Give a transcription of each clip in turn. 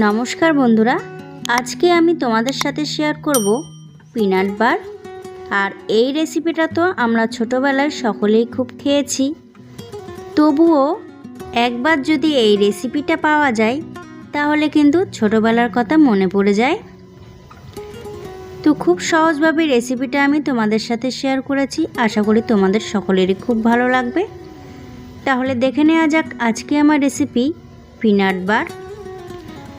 নমস্কার বন্ধুরা, আজকে আমি তোমাদের সাথে শেয়ার করব পিনাট বার আর এই রেসিপিটা তো আমরা ছোটোবেলায় সকলেই খুব খেয়েছি। তবুও একবার যদি এই রেসিপিটা পাওয়া যায়, তাহলে কিন্তু ছোটোবেলার কথা মনে পড়ে যায়। তো খুব সহজভাবে রেসিপিটা আমি তোমাদের সাথে শেয়ার করেছি, আশা করি তোমাদের সকলেরই খুব ভালো লাগবে। তাহলে দেখে নেওয়া যাক আজকে আমার রেসিপি পিনাট বার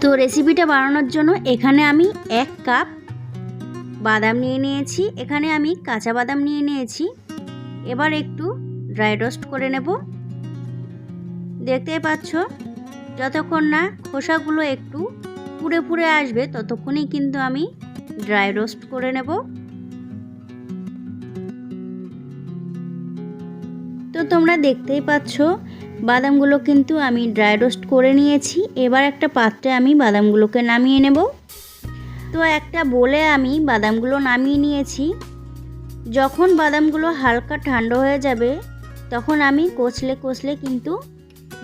তো রেসিপিটা বানানোর জন্য এখানে আমি এক কাপ বাদাম নিয়ে নিয়েছি। এখানে আমি কাঁচা বাদাম নিয়ে নিয়েছি। এবার একটু ড্রাই রোস্ট করে নেব। দেখতেই পাচ্ছ, যতক্ষণ না খোসাগুলো একটু পুড়ে পুড়ে আসবে, ততক্ষণই কিন্তু আমি ড্রাই রোস্ট করে নেব। তো তোমরা দেখতেই পাচ্ছ বাদামগুলো কিন্তু আমি ড্রাই রোস্ট করে নিয়েছি। এবার একটা পাত্রে আমি বাদামগুলোকে নামিয়ে নেব। তো একটা বলে আমি বাদামগুলো নামিয়ে নিয়েছি। যখন বাদামগুলো হালকা ঠান্ডা হয়ে যাবে, তখন আমি কচলে কচলে কিন্তু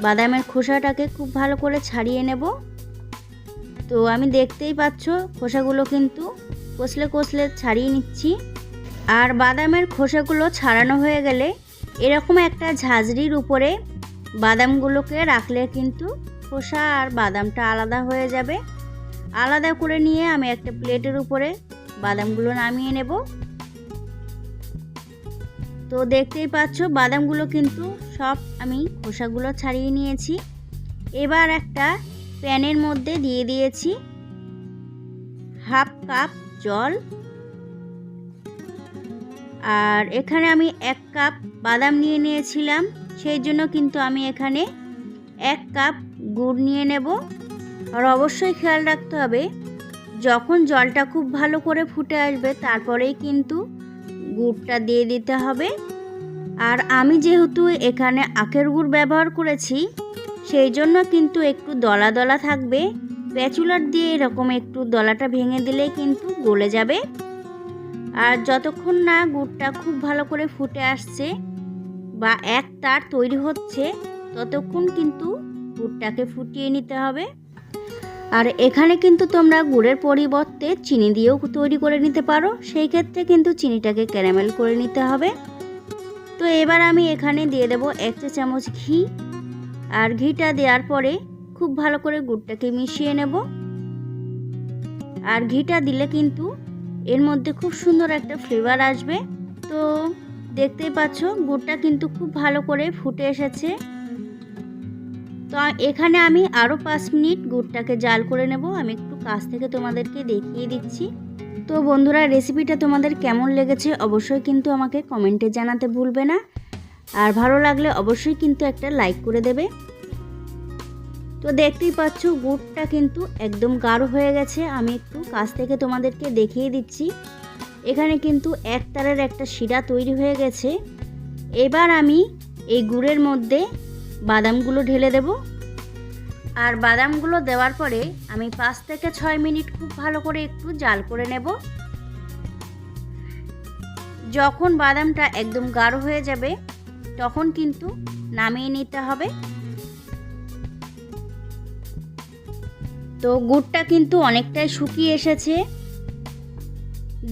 বাদামের খোসাটাকে খুব ভালো করে ছাড়িয়ে নেব। তো আমি দেখতেই পাচ্ছ, খোসাগুলো কিন্তু কচলে কচলে ছাড়িয়ে নিচ্ছি। আর বাদামের খোসাগুলো ছাড়ানো হয়ে গেলে এরকম একটা ঝাঁঝরির উপরে বাদামগুলোকে রাখলে কিন্তু খোসা আর বাদামটা আলাদা হয়ে যাবে। আলাদা করে নিয়ে আমি একটা প্লেটের উপরে বাদামগুলো নামিয়ে নেব। তো দেখতেই পাচ্ছ, বাদামগুলো কিন্তু সব আমি খোসাগুলো ছাড়িয়ে নিয়েছি। এবার একটা প্যানের মধ্যে দিয়ে দিয়েছি হাফ কাপ জল। আর এখানে আমি এক কাপ বাদাম নিয়ে নিয়েছিলাম। সেই জন্য কিন্তু আমি এখানে এক কাপ গুড় নিয়ে নেব। আর অবশ্যই খেয়াল রাখতে হবে, যখন জলটা খুব ভালো করে ফুটে আসবে তারপরেই কিন্তু গুড়টা দিয়ে দিতে হবে। আর আমি যেহেতু এখানে আখের গুড় ব্যবহার করেছি, সেই জন্য কিন্তু একটু দলা দলা থাকবে। প্যাচুলার দিয়ে এরকম একটু দলাটা ভেঙে দিলে কিন্তু গলে যাবে। আর যতক্ষণ না গুড়টা খুব ভালো করে ফুটে আসছে বা এক তার তৈরি হচ্ছে, ততক্ষণ কিন্তু গুড়টাকে ফুটিয়ে নিতে হবে। আর এখানে কিন্তু তোমরা গুড়ের পরিবর্তে চিনি দিয়েও তৈরি করে নিতে পারো। সেই ক্ষেত্রে কিন্তু চিনিটাকে ক্যারামেল করে নিতে হবে। তো এবার আমি এখানে দিয়ে দেব এক চা চামচ ঘি। আর ঘিটা দেওয়ার পরে খুব ভালো করে গুড়টাকে মিশিয়ে নেব। আর ঘিটা দিলে কিন্তু এর মধ্যে খুব সুন্দর একটা ফ্লেভার আসবে। তো দেখতেই পাচ্ছ, গুড়টা কিন্তু খুব ভালো করে ফুটে এসেছে। তো এখানে আমি আরও পাঁচ মিনিট গুড়টাকে জাল করে নেব। আমি একটু কাছ থেকে তোমাদেরকে দেখিয়ে দিচ্ছি। তো বন্ধুরা রেসিপিটা তোমাদের কেমন লেগেছে অবশ্যই কিন্তু আমাকে কমেন্টে জানাতে ভুলবে না। আর ভালো লাগলে অবশ্যই কিন্তু একটা লাইক করে দেবে। তো দেখতেই পাচ্ছ, গুড়টা কিন্তু একদম গাঢ় হয়ে গেছে। আমি একটু কাছ থেকে তোমাদেরকে দেখিয়ে দিচ্ছি। এখানে কিন্তু এক তারের একটা শিরা তৈরি হয়ে গেছে। এবার আমি এই গুড়ের মধ্যে বাদামগুলো ঢেলে দেব। আর বাদামগুলো দেওয়ার পরে আমি পাঁচ থেকে ছয় মিনিট খুব ভালো করে একটু জাল করে নেব। যখন বাদামটা একদম গাঢ় হয়ে যাবে, তখন কিন্তু নামিয়ে নিতে হবে। তো গুড়টা কিন্তু অনেকটাই শুকিয়ে এসেছে।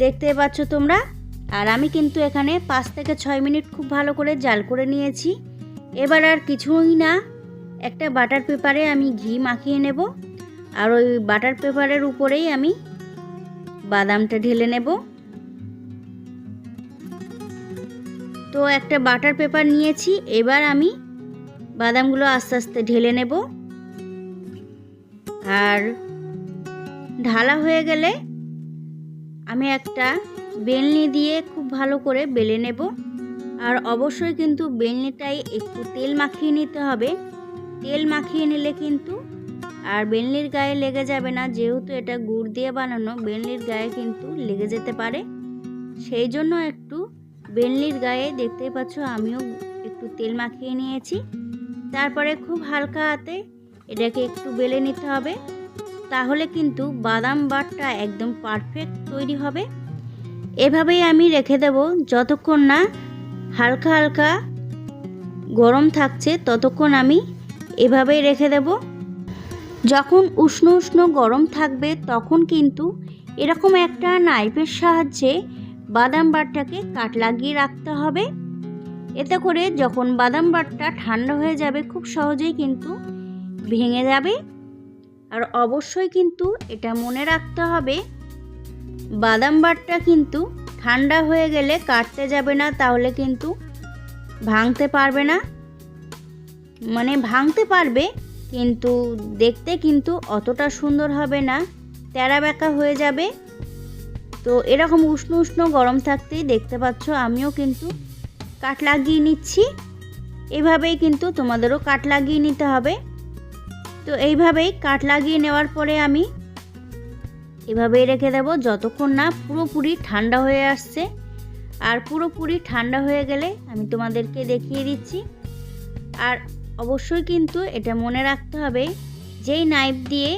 দেখতে পাচ্ছ তোমরা? আর আমি কিন্তু এখানে পাঁচ থেকে ছয় মিনিট খুব ভালো করে জাল করে নিয়েছি। এবার আর কিছুই না, একটা বাটার পেপারে আমি ঘি মাখিয়ে নেব। আর ওই বাটার পেপারের উপরেই আমি বাদামটা ঢেলে নেব। তো একটা বাটার পেপার নিয়েছি, এবার আমি বাদামগুলো আস্তে আস্তে ঢেলে নেব। আর ঢালা হয়ে গেলে আমি একটা বেলনি দিয়ে খুব ভালো করে বেলে নেব। আর অবশ্যই কিন্তু বেলনিটাই একটু তেল মাখিয়ে নিতে হবে। তেল মাখিয়ে নিলে কিন্তু আর বেলনির গায়ে লেগে যাবে না, যেহেতু এটা গুড় দিয়ে বানানো, বেলনির গায়ে কিন্তু লেগে যেতে পারে। সেই জন্য একটু বেলনির গায়ে দেখতেই পাচ্ছ আমিও একটু তেল মাখিয়ে নিয়েছি। তারপরে খুব হালকা হাতে এটাকে একটু বেলে নিতে হবে। তাহলে কিন্তু বাদাম বাটটা একদম পারফেক্ট তৈরি হবে। এভাবেই আমি রেখে দেব যতক্ষণ না হালকা হালকা গরম থাকছে ততক্ষণ আমি এভাবেই রেখে দেব। যখন উষ্ণ উষ্ণ গরম থাকবে তখন কিন্তু এরকম একটা নাইফের সাহায্যে বাদাম বাটটাকে কাট লাগিয়ে রাখতে হবে। এতে করে যখন বাদাম বাটটা ঠান্ডা হয়ে যাবে খুব সহজেই কিন্তু ভেঙে যাবে। আর অবশ্যই কিন্তু এটা মনে রাখতে হবে, বাদাম বাটটা কিন্তু ঠান্ডা হয়ে গেলে কাটতে যাবে না, তাহলে কিন্তু ভাঙতে পারবে না। মানে ভাঙতে পারবে, কিন্তু দেখতে কিন্তু অতটা সুন্দর হবে না, তেরা বেঁকা হয়ে যাবে। তো এরকম উষ্ণ উষ্ণ গরম থাকতেই দেখতে পাচ্ছ আমিও কিন্তু কাট লাগিয়ে নিচ্ছি। এভাবেই কিন্তু তোমাদেরও কাট লাগিয়ে নিতে হবে। তো এইভাবেই কাট লাগিয়ে নেওয়ার পরে আমি এভাবেই রেখে দেবো যতক্ষণ না পুরোপুরি ঠান্ডা হয়ে আসছে। আর পুরোপুরি ঠান্ডা হয়ে গেলে আমি তোমাদেরকে দেখিয়ে দিচ্ছি। আর অবশ্যই কিন্তু এটা মনে রাখতে হবে, যেই নাইফ দিয়ে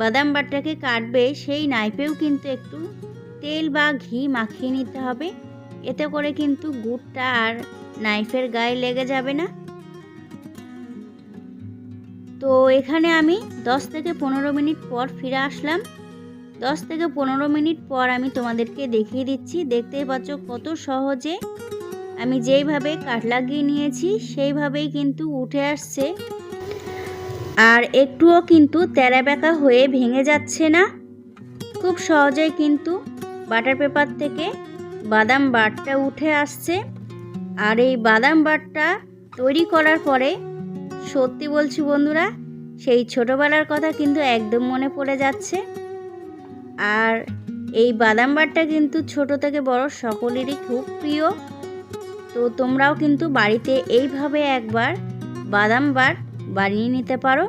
বাদাম বাটটাকে কাটবে, সেই নাইফেও কিন্তু একটু তেল বা ঘি মাখিয়ে নিতে হবে। এতে করে কিন্তু গুড়টা আর নাইফের গায়ে লেগে যাবে না। তো এখানে আমি 10 থেকে পনেরো মিনিট পর ফিরে আসলাম। 10 থেকে পনেরো মিনিট পর আমি তোমাদেরকে দেখিয়ে দিচ্ছি। দেখতেই পাচ্ছ কত সহজে আমি যেইভাবে কাঠ লাগিয়ে নিয়েছি, সেইভাবেই কিন্তু উঠে আসছে। আর একটুও কিন্তু তেরা হয়ে ভেঙে যাচ্ছে না। খুব সহজেই কিন্তু বাটার পেপার থেকে বাদাম বাটটা উঠে আসছে। আর এই বাদাম বাটটা তৈরি করার পরে সত্যি বলছি বন্ধুরা, সেই ছোটোবেলার কথা কিন্তু একদম মনে পড়ে যাচ্ছে। আর এই বাদাম বাটটা কিন্তু ছোট থেকে বড় সকলেরই খুব প্রিয়। তো তোমরাও কিন্তু বাড়িতে এইভাবে একবার বাদাম বাট বানিয়ে নিতে পারো।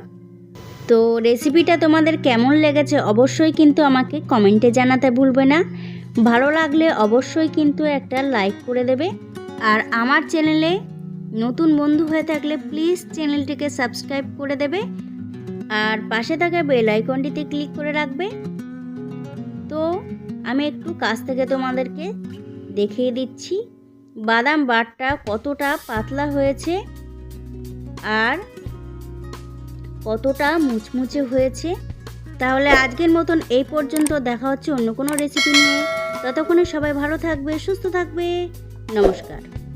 তো রেসিপিটা তোমাদের কেমন লেগেছে অবশ্যই কিন্তু আমাকে কমেন্টে জানাতে ভুলবে না। ভালো লাগলে অবশ্যই কিন্তু একটা লাইক করে দেবে। আর আমার চ্যানেলে নতুন বন্ধু হয়ে থাকলে প্লিজ চ্যানেলটিকে সাবস্ক্রাইব করে দেবে। আর পাশে থাকা বেল আইকনটিতে ক্লিক করে রাখবে। তো আমি একটু কাছ থেকে তোমাদেরকে দেখিয়ে দিচ্ছি, বাদাম বাটটা কতটা পাতলা হয়েছে আর কতটা মুচমুচে হয়েছে। তাহলে আজকের মতন এই পর্যন্ত দেখা হচ্ছে অন্য কোনো রেসিপি নিয়ে। ততক্ষণে সবাই ভালো থাকবে, সুস্থ থাকবে। নমস্কার।